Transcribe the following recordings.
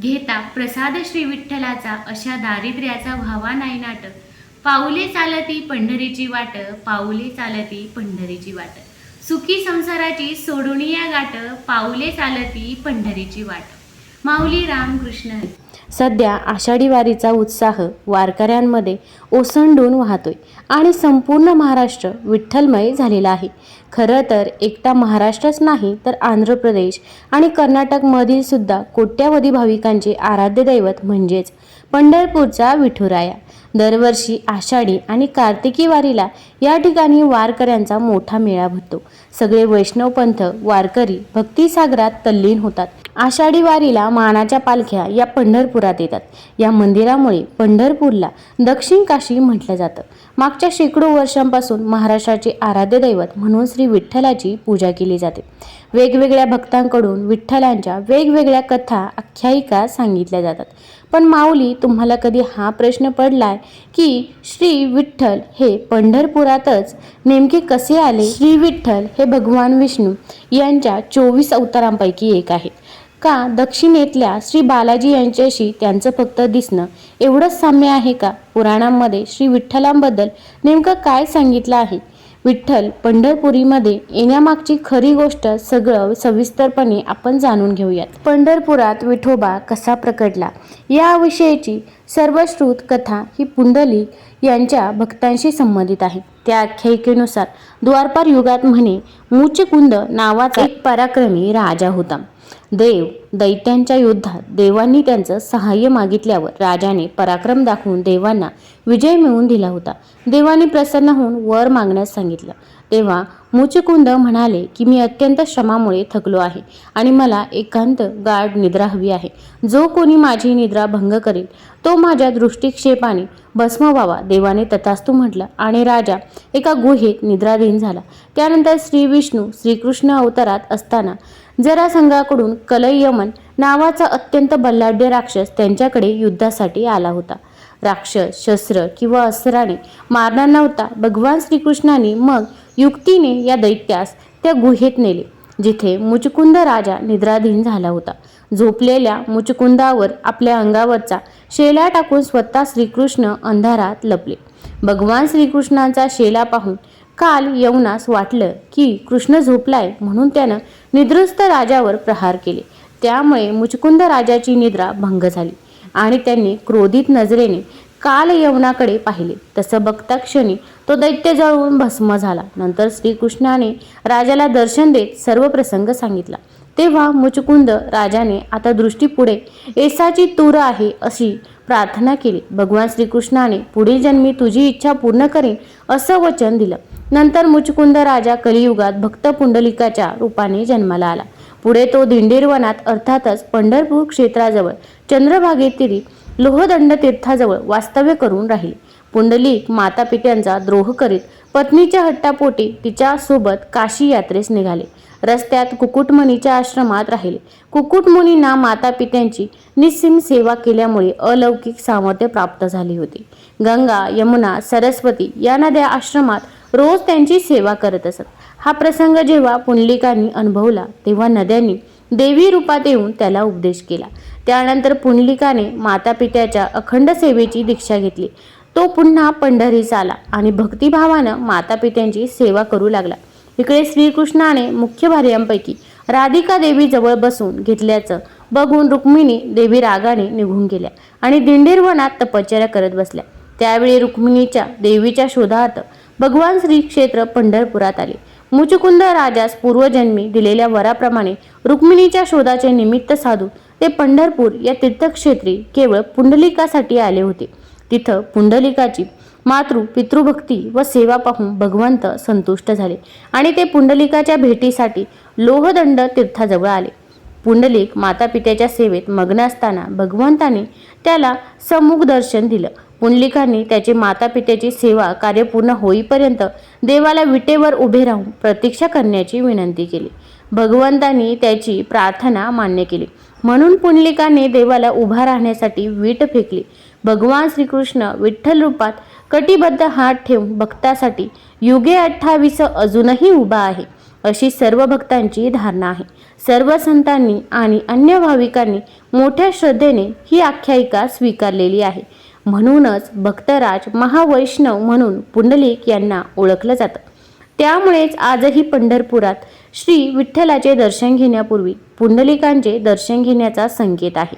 घेता प्रसाद श्री विठ्ठलाचा अशा दारिद्र्याचा व्हावा नाही नाट पाऊले चालती पंढरीची वाट पाऊले चालती पंढरीची वाट. सुखी संसाराची सोडून या गाठ पाऊले चालती पंढरीची वाट. माऊली रामकृष्ण हरी. सध्या आषाढी वारीचा उत्साह वारकऱ्यांमध्ये ओसंडून वाहतोय आणि संपूर्ण महाराष्ट्र विठ्ठलमय झालेला आहे. खरं तर एकटा महाराष्ट्रच नाही तर आंध्र प्रदेश आणि कर्नाटकमधील सुद्धा कोट्यावधी भाविकांचे आराध्य दैवत म्हणजेच पंढरपूरचा विठुराया. दरवर्षी आषाढी आणि कार्तिकी वारीला या ठिकाणी वारकऱ्यांचा मोठा मेळा भरतो. सगळे वैष्णव पंथ वारकरी भक्तिसागरात तल्लीन होतात. आषाढी वारीला मानाच्या पालख्या या पंढरपुरात येतात. या मंदिरामुळे पंढरपूरला दक्षिण काशी म्हटलं जातं. मागच्या शेकडो वर्षांपासून महाराष्ट्राचे आराध्य दैवत म्हणून श्री विठ्ठलाची पूजा केली जाते. वेगवेगळ्या भक्तांकडून विठ्ठलांच्या वेगवेगळ्या कथा आख्यायिका सांगितल्या जातात. पण माऊली तुम्हाला कधी हा प्रश्न पडलाय की श्री विठ्ठल हे पंढरपुरातच नेमके कसे आले? श्री विठ्ठल हे भगवान विष्णू यांच्या चोवीस अवतारांपैकी एक आहे का दक्षिणेतल्या श्री बालाजी यांच्याशी त्यांचं फक्त दिसणं एवढंच साम्य आहे का? पुराणांमध्ये श्री विठ्ठलांबद्दल नेमकं काय सांगितलं आहे? विठ्ठल पंढरपुरीमध्ये येण्यामागची खरी गोष्ट सगळं सविस्तरपणे आपण जाणून घेऊयात. पंढरपुरात विठोबा कसा प्रकटला? याविषयीची सर्वश्रुत कथा ही पुंडलिक यांच्या भक्तांशी संबंधित आहे. त्या आख्यायिकेनुसार द्वारपार युगात म्हणे मूचकुंद नावाचा एक पराक्रमी राजा होता. देव दैत्यांच्या युद्धात देवांनी त्यांचं सहाय्य मागितल्यावर राजाने पराक्रम दाखवून देवांना विजय मिळवून दिला होता. देवाने प्रसन्न होऊन वर मागण्यास सांगितलं. तेव्हा मुचकुंद म्हणाले की मी अत्यंत श्रमामुळे थकलो आहे आणि मला एकांत गाढ निद्रा हवी आहे. जो कोणी माझी निद्रा भंग करेल तो माझ्या दृष्टिक्षेपाने भस्म व्हावा देवाने तथास्तू म्हटलं आणि राजा एका गुहेत निद्राधीन झाला. त्यानंतर श्री विष्णू श्रीकृष्ण अवतारात असताना जरासंघाकडून कलयमन नावाचा अत्यंत बल्लाढ्य राक्षस त्यांच्याकडे युद्धासाठी आला होता. राक्षस शस्त्र किंवा अस्त्राने मारणार नव्हता. भगवान श्रीकृष्णाने मग युक्तीने या दैत्यास त्या गुहेत नेले जिथे मुचकुंद राजा निद्राधीन झाला होता. झोपलेल्या मुचकुंदावर आपल्या अंगावरचा शेला टाकून स्वतः श्रीकृष्ण अंधारात लपले. भगवान श्रीकृष्णांचा शेला पाहून काल यवनास वाटलं की कृष्ण झोपलाय म्हणून त्यानं निद्रस्त राजावर प्रहार केले. त्यामुळे मुचकुंद राजाची निद्रा भंग झाली आणि त्यांनी क्रोधित नजरेने काल यवनाकडे पाहिले. तसं बघता क्षणी तो दैत्य जळून भस्म झाला. नंतर श्रीकृष्णाने राजाला दर्शन देत सर्व प्रसंग सांगितला. तेव्हा मुचकुंद राजाने आता दृष्टी पुढे येसाची तूर आहे अशी प्रार्थना केली. भगवान श्रीकृष्णाने पुढील जन्मी तुझी इच्छा पूर्ण करेन असं वचन दिलं. नंतर मुचकुंद राजा कलियुगात भक्त पुंडलिकाच्या रूपाने जन्माला आला. पुढे तो दिंडीरवनात अर्थातच पंढरपूर क्षेत्राजवळ चंद्रभागेतिरी लोहदंड तीर्थाजवळ वास्तव्य करून राहिले. पुंडलिक माता पित्यांचा द्रोह करीत पत्नीच्या हट्टापोटी तिच्यासोबत काशी यात्रेस निघाले. रस्त्यात कुकुटमुनीच्या आश्रमात राहिले. कुकुटमुनींना माता पित्यांची निस्सीम सेवा केल्यामुळे अलौकिक सामर्थ्य प्राप्त झाले होते. गंगा यमुना सरस्वती या नद्या आश्रमात रोज त्यांची सेवा करत असत. हा प्रसंग जेव्हा पुंडलिकांनी अनुभवला तेव्हा नद्यांनी देवी रूपात येऊन त्याला उपदेश केला. त्यानंतर पुंडलिकाने मातापित्याच्या अखंड सेवेची दीक्षा घेतली. तो पुन्हा पंढरीस आला आणि भक्तिभावानं मातापित्यांची सेवा करू लागला. इकडे श्रीकृष्णाने मुख्य भार्यांपैकी राधिका देवी जवळ बसून घेतल्याचं बघून रुक्मिणी देवी रागाने निघून गेल्या आणि दिंडीरवनात तपश्चर्या करत बसल्या. त्यावेळी रुक्मिणीच्या देवीच्या शोधात भगवान श्री क्षेत्र पंढरपुरात आले. मुचकुंद राजास पूर्वजन्मी दिलेल्या वराप्रमाणे रुक्मिणीच्या शोधाचे निमित्त साधून ते पंढरपूर या तीर्थक्षेत्री केवळ पुंडलिकासाठी आले होते. तिथं पुंडलिकाची मातृ पितृभक्ती व सेवा पाहून भगवंत संतुष्ट झाले आणि ते पुंडलिकाच्या भेटीसाठी लोहदंड तीर्थाजवळ आले. पुंडलिक माता पित्याच्या सेवेत मग्न असताना भगवंताने त्याला समुख दर्शन दिलं. पुंडलिकांनी त्याची माता पित्याची सेवा कार्य पूर्ण होईपर्यंत देवाला विटेवर उभे राहून प्रतीक्षा करण्याची विनंती केली. भगवंतांनी त्याची प्रार्थना मान्य केली. म्हणून पुंडलिकाने देवाला उभा राहण्यासाठी वीट फेकली. भगवान श्रीकृष्ण विठ्ठल रूपात कटिबद्ध हात ठेवून भक्तासाठी युगे अठ्ठावीस अजूनही उभा आहे अशी सर्व भक्तांची धारणा आहे. सर्व संतांनी आणि अन्य भाविकांनी मोठ्या श्रद्धेने ही आख्यायिका स्वीकारलेली आहे. म्हणूनच भक्तराज महावैष्णव म्हणून पुंडलिक यांना ओळखलं जातं. त्यामुळेच आजही पंढरपुरात श्री विठ्ठलाचे दर्शन घेण्यापूर्वी पुंडलिकांचे दर्शन घेण्याचा संकेत आहे.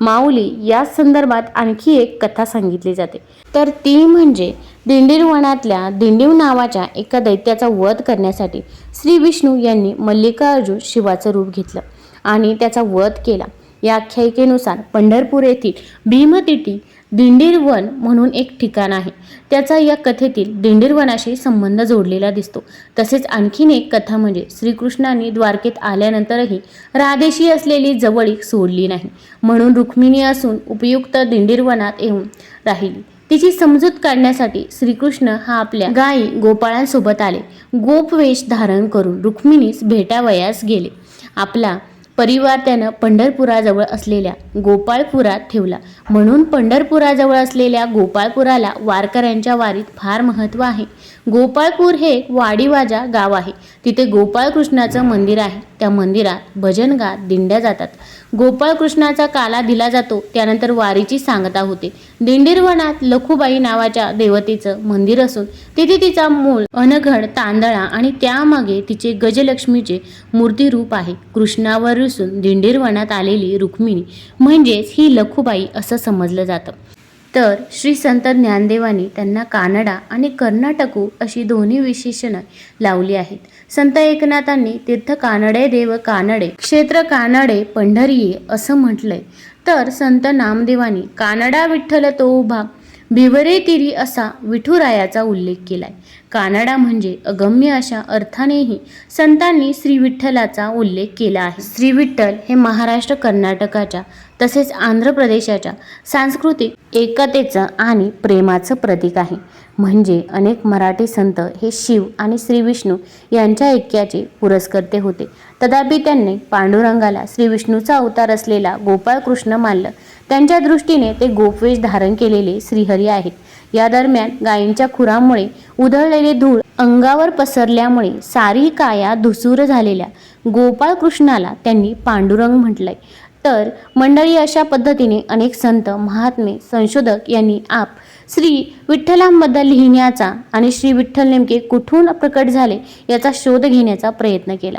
माऊली या संदर्भात आणखी एक कथा सांगितली जाते. तर ती म्हणजे दिंडीरवनातल्या दिंडीव नावाच्या एका दैत्याचा वध करण्यासाठी श्री विष्णू यांनी मल्लिकार्जुन शिवाचं रूप घेतलं आणि त्याचा वध केला. या आख्यायिकेनुसार पंढरपूर येथील भीमतिटी दिंडीरवन म्हणून एक ठिकाण आहे. त्याचा या कथेतील दिंडीरवनाशी संबंध जोडलेला दिसतो. तसेच आणखीन एक कथा म्हणजे श्रीकृष्णाने द्वारकेत आल्यानंतरही राधेशी असलेली जवळीक सोडली नाही. म्हणून रुक्मिणी असून उपयुक्त दिंडीरवनात येऊन राहिली. तिची समजूत काढण्यासाठी श्रीकृष्ण हा आपल्या गायी गोपाळांसोबत आले. गोपवेश धारण करून रुक्मिणीस भेटावयास गेले. आपला परिवार त्यानं पंढरपुराजवळ असलेल्या गोपाळपुरात ठेवला. म्हणून पंढरपुराजवळ असलेल्या गोपाळपुराला वारकऱ्यांच्या वारीत फार महत्त्व आहे. गोपाळपूर हे एक वाडीवाजा गाव आहे. तिथे गोपाळकृष्णाचं मंदिर आहे. त्या मंदिरात भजन गात दिंड्या जातात. गोपाळकृष्णाचा काला दिला जातो. त्यानंतर वारीची सांगता होते. दिंडीरवनात लखुबाई नावाच्या देवतेचं मंदिर असून तिथे तिचा मूळ अनघड तांदळा आणि त्यामागे तिचे गजलक्ष्मीचे मूर्तिरूप आहे. कृष्णावर रुसून दिंडीरवनात आलेली रुक्मिणी म्हणजेच ही लखुबाई असं समजलं जातं. तर श्री संत ज्ञानदेवानी त्यांना कानडा आणि कर्नाटकू अशी दोन्ही विशेषणं लावली आहेत. संत एकनाथांनी तीर्थ कानडे देव कानडे क्षेत्र कानडे पंढरीये असं म्हटलंय. तर संत नामदेवानी कानडा विठ्ठल तो उभा भिवरे तिरी असा विठुरायाचा उल्लेख केलाय. कानडा म्हणजे अगम्य अशा अर्थानेही संतांनी श्री विठ्ठलाचा उल्लेख केला आहे. श्री विठ्ठल हे महाराष्ट्र कर्नाटकाच्या तसेच आंध्र प्रदेशाच्या सांस्कृतिक एकतेचं आणि प्रेमाचं प्रतीक आहे. म्हणजे अनेक मराठी संत हे शिव आणि श्री विष्णू यांच्या ऐक्याचे पुरस्कर्ते होते. तथापि त्यांनी पांडुरंगाला श्रीविष्णूचा अवतार असलेला गोपाळ कृष्ण मानलं त्यांच्या दृष्टीने ते गोपवेश धारण केलेले श्रीहरी आहेत. या दरम्यान गायींच्या खुरामुळे उधळलेले धूळ अंगावर पसरल्यामुळे सारी काया धुसूर झालेल्या गोपाळ कृष्णाला त्यांनी पांडुरंग म्हटलंय. तर मंडळी अशा पद्धतीने अनेक संत महात्मे संशोधक यांनी आप श्री विठ्ठलांबद्दल लिहिण्याचा आणि श्री विठ्ठल नेमके कुठून प्रकट झाले याचा शोध घेण्याचा प्रयत्न केला.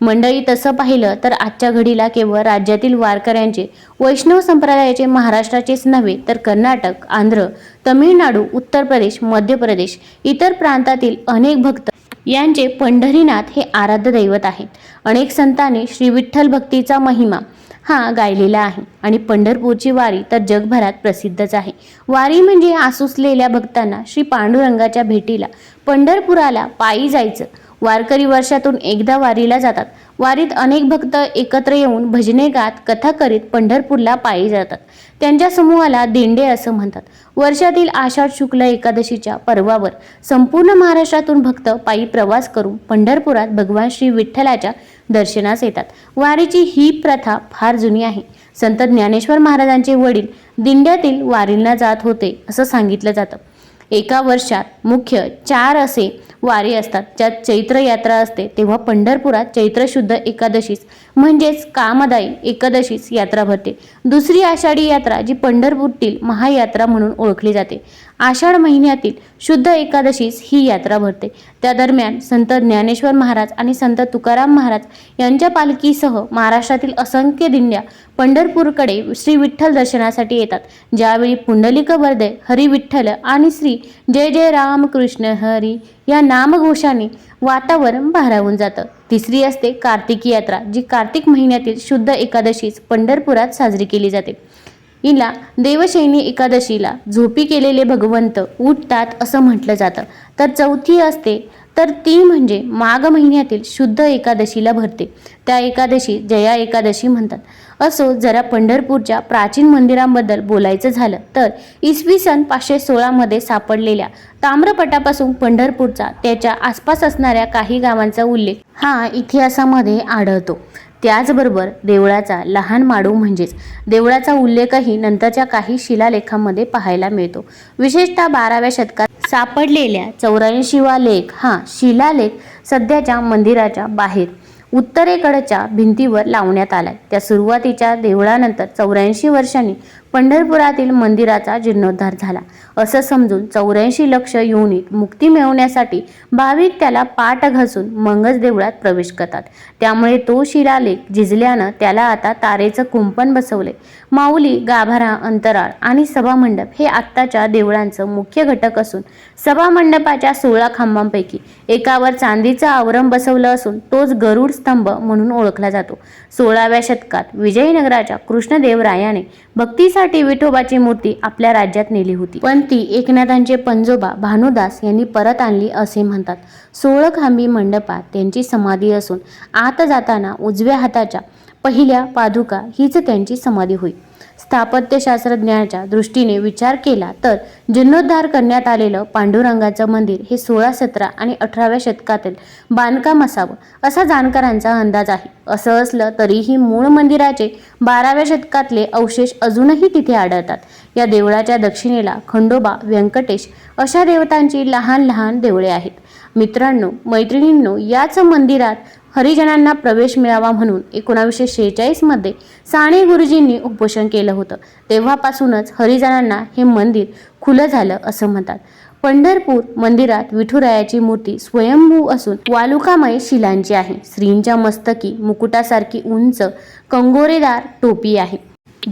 मंडळी तसं पाहिलं तर आजच्या घडीला केवळ राज्यातील वारकऱ्यांचे वैष्णव संप्रदायाचे महाराष्ट्राचेच नव्हे तर कर्नाटक आंध्र तमिळनाडू उत्तर प्रदेश मध्य प्रदेश इतर प्रांतातील अनेक भक्त यांचे पंढरीनाथ हे आराध्य दैवत आहेत. अनेक संतांनी श्री विठ्ठल भक्तीचा महिमा हा गायलेला आहे. आणि पंढरपूरची वारी तर जगभरात प्रसिद्धच आहे. वारी म्हणजे आसुसलेल्या भक्तांना श्री पांडुरंगाच्या भेटीला पंढरपुराला पायी जायचं. वारकरी वर्षातून एकदा वारीला जातात. वारीत अनेक भक्त एकत्र येऊन भजने गात कथा करीत पंढरपूरला पायी जातात. त्यांच्या समूहाला दिंडे असं म्हणतात. वर्षातील आषाढ शुक्ल एकादशीच्या पर्वावर संपूर्ण महाराष्ट्रातून भक्त पायी प्रवास करून पंढरपुरात भगवान श्री विठ्ठलाच्या दर्शनास येतात. वारीची ही प्रथा फार जुनी आहे. संत ज्ञानेश्वर महाराजांचे वडील दिंड्यातील वारीला जात होते असं सांगितलं जातं. एका वर्षात मुख्य चार असे वारी असतात. ज्यात चैत्र यात्रा असते. तेव्हा पंढरपुरात चैत्र शुद्ध एकादशीस म्हणजेच कामदायी एकादशीस यात्रा भरते. दुसरी आषाढी यात्रा जी पंढरपूरतील महायात्रा म्हणून ओळखली जाते. आषाढ महिन्यातील शुद्ध एकादशीस ही यात्रा भरते. त्या दरम्यान संत ज्ञानेश्वर महाराज आणि संत तुकाराम महाराज यांच्या पालखीसह महाराष्ट्रातील असंख्य दिंड्या पंढरपूरकडे श्री विठ्ठल दर्शनासाठी येतात. ज्यावेळी पुंडलिक वर्दे हरी विठ्ठल आणि श्री जय जय राम कृष्ण हरी. या नामघोषाने वातावरण भारावून जातं. तिसरी असते कार्तिकी यात्रा जी कार्तिक महिन्यातील शुद्ध एकादशीच पंढरपुरात साजरी केली जाते. हिला देवशैनी एकादशीला झोपी केलेले भगवंत उठतात असं म्हटलं जातं. तर चौथी असते तर ती म्हणजे माघ महिन्यातील शुद्ध एकादशीला भरते. त्या एकादशी जया एकादशी म्हणतात. असो जरा पंढरपूरच्या प्राचीन मंदिरांबद्दल बोलायचं झालं तर इसवी सन पाचशे सोळामध्ये सापडलेल्या ताम्रपटापासून पंढरपूरचा त्याच्या आसपास असणाऱ्या काही गावांचा उल्लेख हा इतिहासामध्ये आढळतो. त्याचबरोबर देवळाचा लहान माडू म्हणजेच देवळाचा उल्लेखही नंतरच्या काही शिलालेखामध्ये पाहायला मिळतो. विशेषतः बाराव्या शतकात सापडलेल्या चौऱ्याऐंशीवा लेख हा शिलालेख सध्याच्या मंदिराच्या बाहेर उत्तरेकडच्या भिंतीवर लावण्यात आलाय. त्या सुरुवातीच्या देवळानंतर चौऱ्याऐंशी वर्षांनी पंढरपुरातील मंदिराचा जीर्णोद्धार झाला. असं समजून चौऱ्याऐंशी लक्ष युनिट मुक्ती मिळवण्यासाठी भाविक त्याला पाठ घासून मंगज देवळात प्रवेश करतात. त्यामुळे तो शिलालेख झिजल्यानं त्याला आता तारेचं कुंपण बसवले. माऊली गाभारा अंतराळ आणि सभामंडप हे आत्ताच्या देवळांचं मुख्य घटक असून सभामंडपाच्या सोळा खांबांपैकी एकावर चांदीचं आवरण बसवलं असून तोच गरुड स्तंभ म्हणून ओळखला जातो. सोळाव्या शतकात विजयनगराच्या कृष्णदेवरायाने पूजेसाठी विठोबाची मूर्ती आपल्या राज्यात नेली होती. पण ती एकनाथांचे पंजोबा भानुदास यांनी परत आणली असे म्हणतात. सोळखांबी मंडपात त्यांची समाधी असून आत जाताना उजव्या हाताच्या पहिल्या पादुका हीच त्यांची समाधी होई स्थापत्यशास्त्रज्ञाच्या दृष्टीने विचार केला तर जीर्णोद्धार करण्यात आलेलं पांडुरंगाचं मंदिर हे सोळा सतरा आणि अठराव्या शतकातील बांधकाम असावं असा जाणकारांचा अंदाज आहे. असं असलं तरीही मूळ मंदिराचे बाराव्या शतकातले अवशेष अजूनही तिथे आढळतात. या देवळाच्या दक्षिणेला खंडोबा व्यंकटेश अशा देवतांची लहान लहान देवळे आहेत. मित्रांनो मैत्रिणींनो याच मंदिरात हरिजनांना प्रवेश मिळावा म्हणून एकोणावीसशे शेहेचाळीसमध्ये साने गुरुजींनी उपोषण केलं होतं. तेव्हापासूनच हरिजनांना हे मंदिर खुलं झालं असं म्हणतात. पंढरपूर मंदिरात विठुरायाची मूर्ती स्वयंभू असून वालुकामय शिलांची आहे. श्रींच्या मस्तकी मुकुटासारखी उंच कंगोरेदार टोपी आहे.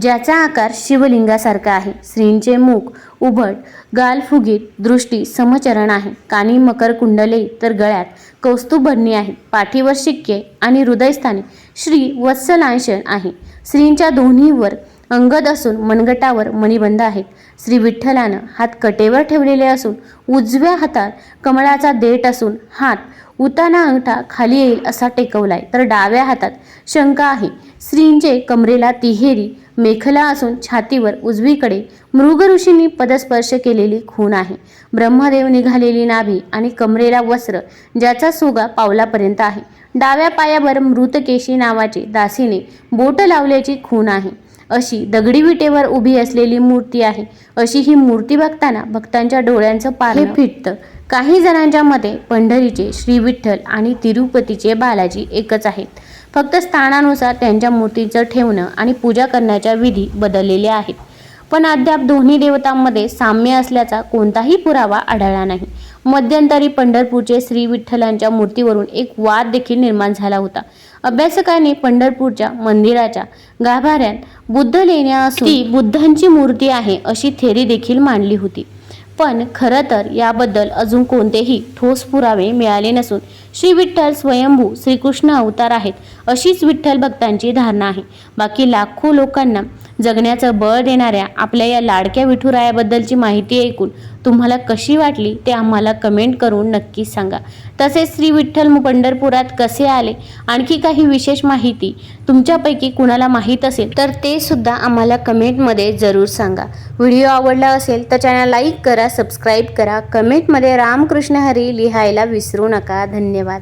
ज्याचा आकार शिवलिंगासारखा आहे. श्रींचे मुख उभट गालफुगीत दृष्टी समचरण आहे. कानी मकर कुंडले तर गळ्यात कौस्तुभरणी आहे. पाठीवर शिक्के आणि हृदयस्थानी श्री वत्सलांशन आहे. श्रींच्या दोन्हीवर अंगद असून मनगटावर मणिबंध आहेत. श्री विठ्ठलानं हात कटेवर ठेवलेले असून उजव्या हातात कमळाचा देठ असून हात उताना अंगठा खाली येईल असा टेकवलाय. तर डाव्या हातात शंका आहे. श्रींचे कमरेला तिहेरी मेखला असून छातीवर उजवीकडे मृग ऋषींनी पदस्पर्श केलेली खून आहे. ब्रह्मदेव निघालेली नाभी आणि कमरेला वस्त्र ज्याचा सुगा पावलापर्यंत आहे. डाव्या पायावर मृतकेशी नावाचे दासीने बोट लावल्याची खून आहे. अशी दगडी विटेवर उभी असलेली मूर्ती आहे. अशी ही मूर्ती बघताना भक्तांच्या डोळ्यांचं पार फिटतं. काही जणांच्या मते पंढरीचे श्री विठ्ठल आणि तिरुपतीचे बालाजी एकच आहेत. फक्त स्थानानुसार त्यांच्या मूर्तीचं ठेवणं आणि पूजा करण्याच्या विधी बदललेल्या आहेत. पण अद्याप दोन्ही देवतांमध्ये साम्य असल्याचा कोणताही पुरावा आढळला नाही. मध्यंतरी पंढरपूरचे श्री विठ्ठलांच्या मूर्तीवरून एक वाद देखील निर्माण झाला होता. अभ्यासकांनी पंढरपूरच्या मंदिराच्या गाभाऱ्यात बुद्ध लेण्या असून ती बुद्धांची मूर्ती आहे अशी थेरी देखील मांडली होती. पण खरं तर याबद्दल अजून कोणतेही ठोस पुरावे मिळाले नसून श्री विठ्ठल स्वयंभू श्रीकृष्ण अवतार आहेत अशीच विठ्ठल भक्तांची धारणा आहे. बाकी लाखो लोकांना जगण्याचं बळ देणाऱ्या आपल्या या लाडक्या विठुरायाबद्दलची माहिती ऐकून तुम्हाला कशी वाटली ते आम्हाला कमेंट करून नक्कीच सांगा. तसेच श्री विठ्ठल पंढरपुरात कसे आले? आणखी काही विशेष माहिती तुमच्यापैकी कुणाला माहीत असेल तर ते सुद्धा आम्हाला कमेंटमध्ये जरूर सांगा. व्हिडिओ आवडला असेल तर चॅनल लाईक करा सबस्क्राईब करा. कमेंटमध्ये रामकृष्ण हरी लिहायला विसरू नका. धन्यवाद.